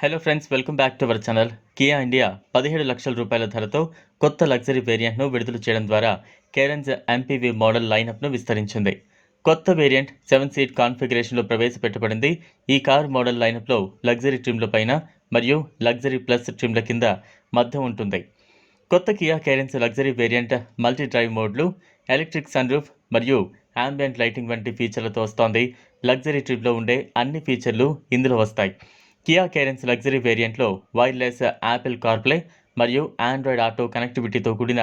Hello friends welcome back to our channel Kia India పదిహేడు లక్షల రూపాయల ధరతో కొత్త లగ్జరీ వేరియంట్ను విడుదల చేయడం ద్వారా కేరెన్స్ ఎంపీవీ మోడల్ లైనప్ను విస్తరించింది. కొత్త వేరియంట్ సెవెన్ సీట్ కాన్ఫిగరేషన్లో ప్రవేశపెట్టబడింది. ఈ కార్ మోడల్ లైనప్లో లగ్జరీ ట్రిమ్ల పైన మరియు లగ్జరీ ప్లస్ ట్రిమ్ల కింద మధ్య ఉంటుంది. కొత్త Kia Carens luxury variant multi drive మోడ్లు ఎలక్ట్రిక్ సన్ రూఫ్ మరియు ambient లైటింగ్ వంటి ఫీచర్లతో వస్తోంది. లగ్జరీ ట్రిప్లో ఉండే అన్ని ఫీచర్లు ఇందులో వస్తాయి. కియా కేరెన్స్ లగ్జరీ వేరియంట్లో వైర్లెస్ యాపిల్ కార్ప్లే మరియు ఆండ్రాయిడ్ ఆటో కనెక్టివిటీతో కూడిన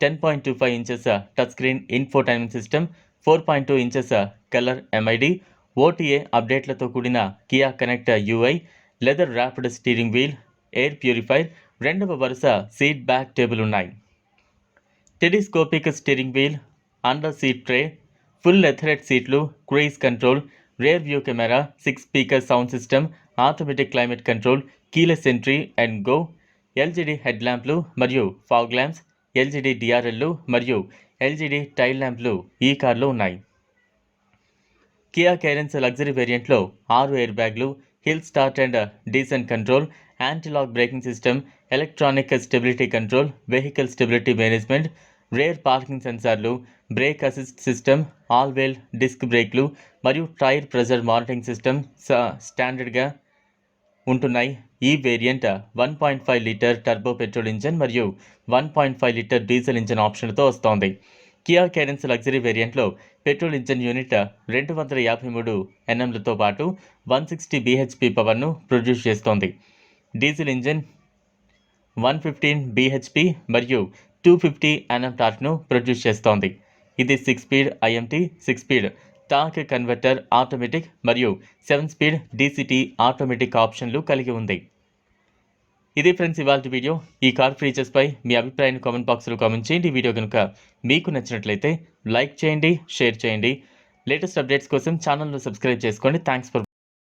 ten point two five inches touch screen infotainment system four point two inches colour MID OTA అప్డేట్లతో కూడిన Kia connect UI leather wrapped steering wheel air purifier రెండవ వరుస seat back table ఉన్నాయి. Telescopic steering wheel under seat tray full leatherette సీట్లు cruise control rear view camera six speaker sound system automatic climate control keyless entry and go LED head ల్యాంప్లు మరియు fog lamps ఎల్జీడీ డిఆర్ఎల్లు మరియు ఎల్జీడీ tile ల్యాంప్లు ఈ కార్లో ఉన్నాయి. Kia Carens luxury వేరియంట్లో ఆరు air బ్యాగ్లు hill start and descent control antilock braking system electronic stability control vehicle stability management rear parking సెన్సార్లు brake assist system all wheel disc బ్రేక్లు మరియు tyre pressure monitoring system స్టాండర్డ్గా ఉంటున్నాయి. ఈ variant one point five litre turbo petrol engine మరియు one point five litre diesel engine ఆప్షన్లతో వస్తోంది. Kia Carens luxury వేరియంట్లో petrol engine unit రెండు వందల యాభై మూడు ఎన్ఎంలతో పాటు వన్ సిక్స్టీ బీహెచ్పి పవర్ను ప్రొడ్యూస్ చేస్తోంది. Diesel engine one fifteen BHP మరియు టూ ఫిఫ్టీ ఎన్ఎం టార్క్ను ప్రొడ్యూస్ చేస్తోంది. ఇది six speed IMT six speed torque converter automatic మరియు సెవెన్ స్పీడ్ డీసీటీ ఆటోమేటిక్ ఆప్షన్లు కలిగి ఉంది. ఇది ఫ్రెండ్స్ ఇవాళ వీడియో. ఈ కార్ ఫీచర్స్పై మీ అభిప్రాయాన్ని కామెంట్ బాక్స్లో కామెంట్ చేయండి. వీడియో కనుక మీకు నచ్చినట్లయితే లైక్ చేయండి షేర్ చేయండి. లేటెస్ట్ అప్డేట్స్ కోసం ఛానల్ను సబ్స్క్రైబ్ చేసుకోండి. Thanks for